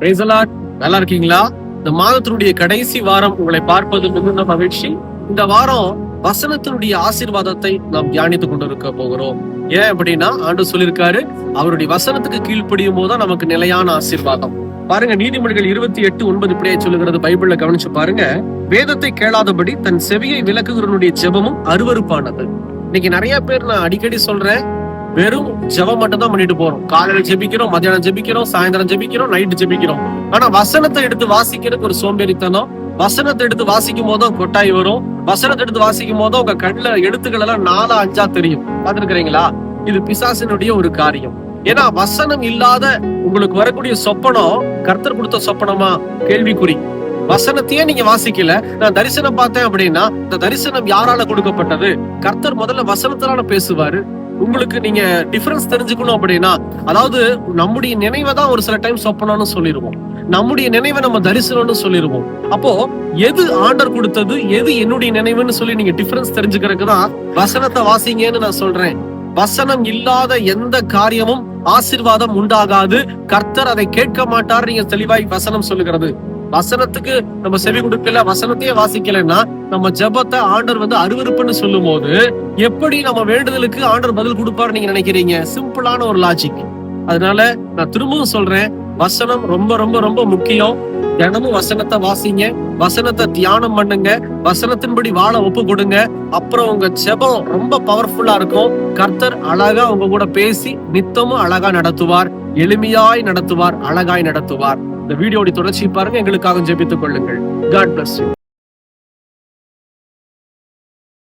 Praise நல்லா இருக்கீங்களா இந்த மாதத்தினுடைய கடைசி வாரம் உங்களை பார்ப்பது மிகுந்த மகிழ்ச்சி. இந்த வாரம் வசனத்தினுடைய ஆசீர்வாதத்தை நாம் தியானித்துக் கொண்டிருக்க போகிறோம். ஏன் அப்படின்னா ஆண்டு சொல்லியிருக்காரு அவருடைய வசனத்துக்கு கீழ்ப்படியும் போதுதான் நமக்கு நிலையான ஆசீர்வாதம். பாருங்க நீதிமொழிகள் இருபத்தி எட்டு ஒன்பது இப்படியே சொல்லுகிறது பைபிள்ல கவனிச்சு பாருங்க. வேதத்தை கேளாதபடி தன் செவியை விளக்குகிறவனுடைய ஜெபமும் அருவருப்பானது. இன்னைக்கு நிறைய பேர் நான் அடிக்கடி சொல்றேன் வெறும் ஜெபம் மட்டும் தான் பண்ணிட்டு போறோம். காலையில ஜெபிக்கிறோம் மத்தியானம் ஜெபிக்கிறோம் சாயந்தரம் ஜெபிக்கிறோம் நைட்டு ஜெபிக்கிறோம். ஆனா வசனத்தை எடுத்து வாசிக்கிறதுக்கு ஒரு சோம்பேறித்தனம். வசனத்தை எடுத்து வாசிக்கும் போதும் கொட்டாய் வரும். வசனத்தை எடுத்து வாசிக்கும் போதும் உங்க கண்ணுல எழுத்துக்கள் எல்லாம் நாலா அஞ்சா தெரியும். பாத்துருக்கிறீங்களா இது பிசாசினுடைய ஒரு காரியம். ஏன்னா வசனம் இல்லாத உங்களுக்கு வரக்கூடிய சொப்பனம் கர்த்தர் கொடுத்த சொப்பனமா? கேள்விக்குறி. வசனத்தையே நீங்க வாசிக்கல. நான் தரிசனம் பார்த்தேன் அப்படின்னா இந்த தரிசனம் யாரால கொடுக்கப்பட்டது? கர்த்தர் முதல்ல வசனத்தினால பேசுவாரு. உங்களுக்கு நீங்க டிஃபரன்ஸ் தெரிஞ்சுக்கணும் அப்படின்னா அதாவது நம்முடைய நினைவை தான் ஒரு சில டைம் சொப்பனம்னு சொல்லிடுவோம் நம்முடைய நினைவை நம்ம தரிசனம்னு சொல்லிடுவோம் அப்போ எது ஆர்டர் கொடுத்தது எது என்னுடைய நினைவுன்னு சொல்லி நீங்க டிஃபரன்ஸ் தெரிஞ்சுக்கிறதுக்கு தான் வசனத்தை வாசிங்கன்னு நான் சொல்றேன். வசனம் இல்லாத எந்த காரியமும் ஆசிர்வாதம் உண்டாகாது. கர்த்தர் அதை கேட்க மாட்டார் நீங்க தெளிவாய் வசனம் சொல்லுகிறது. வசனத்துக்கு நம்ம செவி கொடுக்கல வசனத்தையே வாசிக்கலைன்னா நம்ம ஜெபத்தை ஆண்டர் வந்து அருவருப்புன்னு சொல்லும் போது எப்படி நம்ம வேண்டுதலுக்கு ஆண்டர் பதில் கொடுப்பாரு நீங்க நினைக்கிறீங்க? சிம்பிளான ஒரு லாஜிக் அதனால நான் திரும்பவும் சொல்றேன் வசனம் ரொம்ப ரொம்ப ரொம்ப முக்கியம். தினமும் வசனத்தை வாசிங்க வசனத்தை தியானம் பண்ணுங்க வசனத்தின்படி வாழ ஒப்பு கொடுங்க. அப்புறம் உங்க ஜெபம் ரொம்ப பவர்ஃபுல்லா இருக்கும். கர்த்தர் அழகா உங்க கூட பேசி நித்தமும் அழகா நடத்துவார் எளிமையாய் நடத்துவார் அழகாய் நடத்துவார். இந்த வீடியோடைய தொடர்ச்சி பாருங்க. எங்களுக்காக ஜெபித்துக் கொள்ளுங்கள். God bless you